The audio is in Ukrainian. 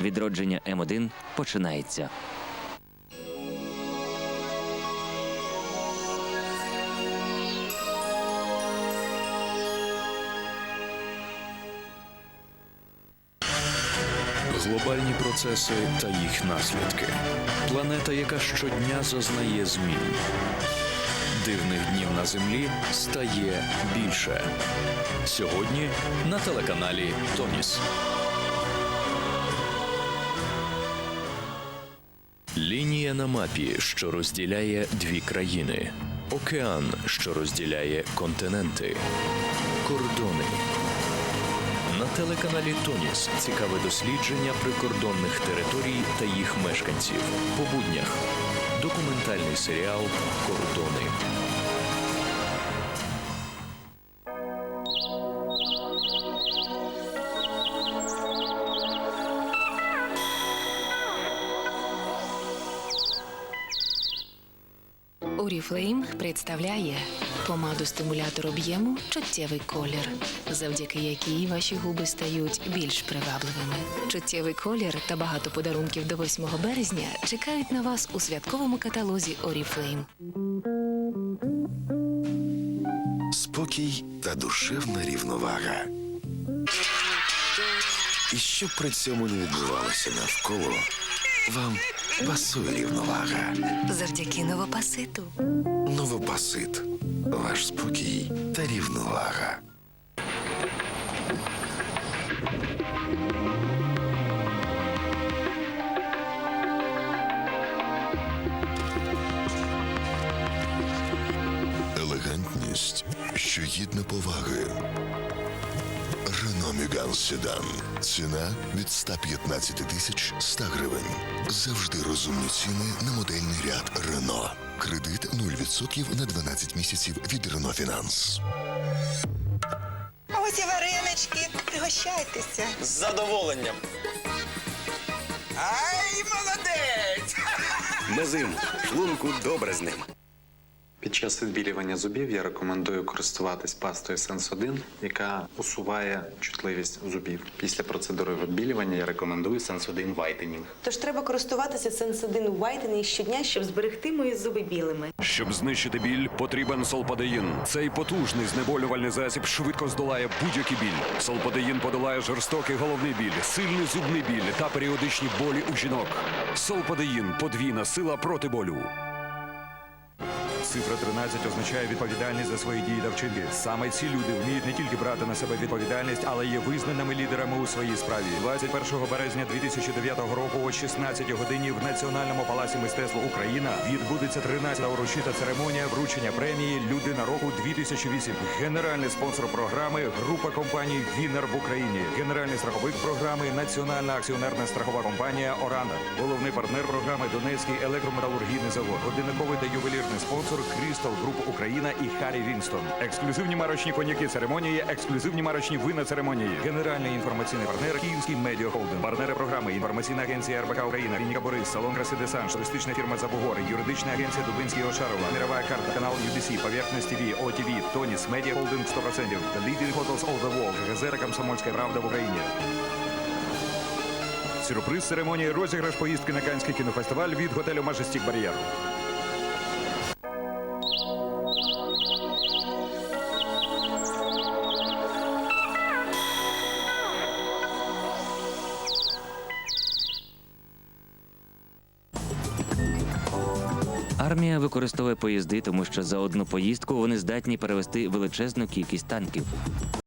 Відродження М1 починається. Глобальні процеси та їх наслідки. Планета, яка щодня зазнає змін. Дивних днів на землі стає більше. Сьогодні на телеканалі Тоніс. Лінія на мапі, що розділяє дві країни. Океан, що розділяє континенти. Кордони. На телеканалі Тоніс цікаве дослідження прикордонних територій та їх мешканців. По буднях. Документальний серіал Кордони. Oriflame представляє помаду-стимулятор об'єму чуттєвий колір, завдяки якій ваші губи стають більш привабливими. Чуттєвий колір та багато подарунків до 8 березня чекають на вас у святковому каталозі Oriflame. спокій та душевна рівновага. І що при цьому не відбувалося навколо, вам пасує рівновага. Завдяки новопаситу. Новопасит. Ваш спокій та рівновага. Елегантність, що гідна поваги. Меган Седан. Ціна від 115 тисяч 100 гривень. Завжди розумні ціни на модельний ряд Рено. Кредит 0% на 12 місяців від Рено Фінанс. Ось і варенички. Пригощайтеся. З задоволенням. Ай, молодець! Мезим, шлунку добре з ним. Під час відбілювання зубів я рекомендую користуватись пастою Sense1, яка усуває чутливість зубів. Після процедури відбілювання я рекомендую Sense1 Whitening. Тож треба користуватися Sensodyne Whitening щодня, щоб зберегти мої зуби білими. Щоб знищити біль, потрібен солпадеїн. Цей потужний знеболювальний засіб швидко здолає будь-який біль. Солпадеїн подолає жорстокий головний біль, сильний зубний біль та періодичні болі у жінок. Солпадеїн подвійна сила проти болю. Цифра 13 означає відповідальність за свої дії та вчинки. Саме ці люди вміють не тільки брати на себе відповідальність, але є визнаними лідерами у своїй справі. 21 березня 2009 року о 16 годині в Національному палаці мистецтва Україна відбудеться 13-та урочиста церемонія вручення премії Людина року 2008. Генеральний спонсор програми група компаній Вінер в Україні. Генеральний страховик програми Національна акціонерна страхова компанія Оранда. Головний партнер програми Донецький електрометалургійний завод. Годинниковий та ювелірний спонсор Крістал Груп Україна і Харі Вінстон. Ексклюзивні марочні коньяки церемонії, ексклюзивні марочні вина церемонії. Генеральний інформаційний партнер Київський медіа холдинг. Партнери програми інформаційна агенція РБК Україна, Клініка Борис, салон краси Десанж, туристична фірма Забугор, юридична агенція Дубинський Ошарова, мірова карта, канал UBC, Поверхность ТВ, ОТВ, Тоніс, Медіа Холдинг 100%, The Leading Hotels of the World, газета Комсомольська правда в Україні. Сюрприз церемонії розіграш поїздки на Канський кінофестиваль від готелю Мажестік Бар'єр. Армія використовує поїзди, тому що за одну поїздку вони здатні перевести величезну кількість танків.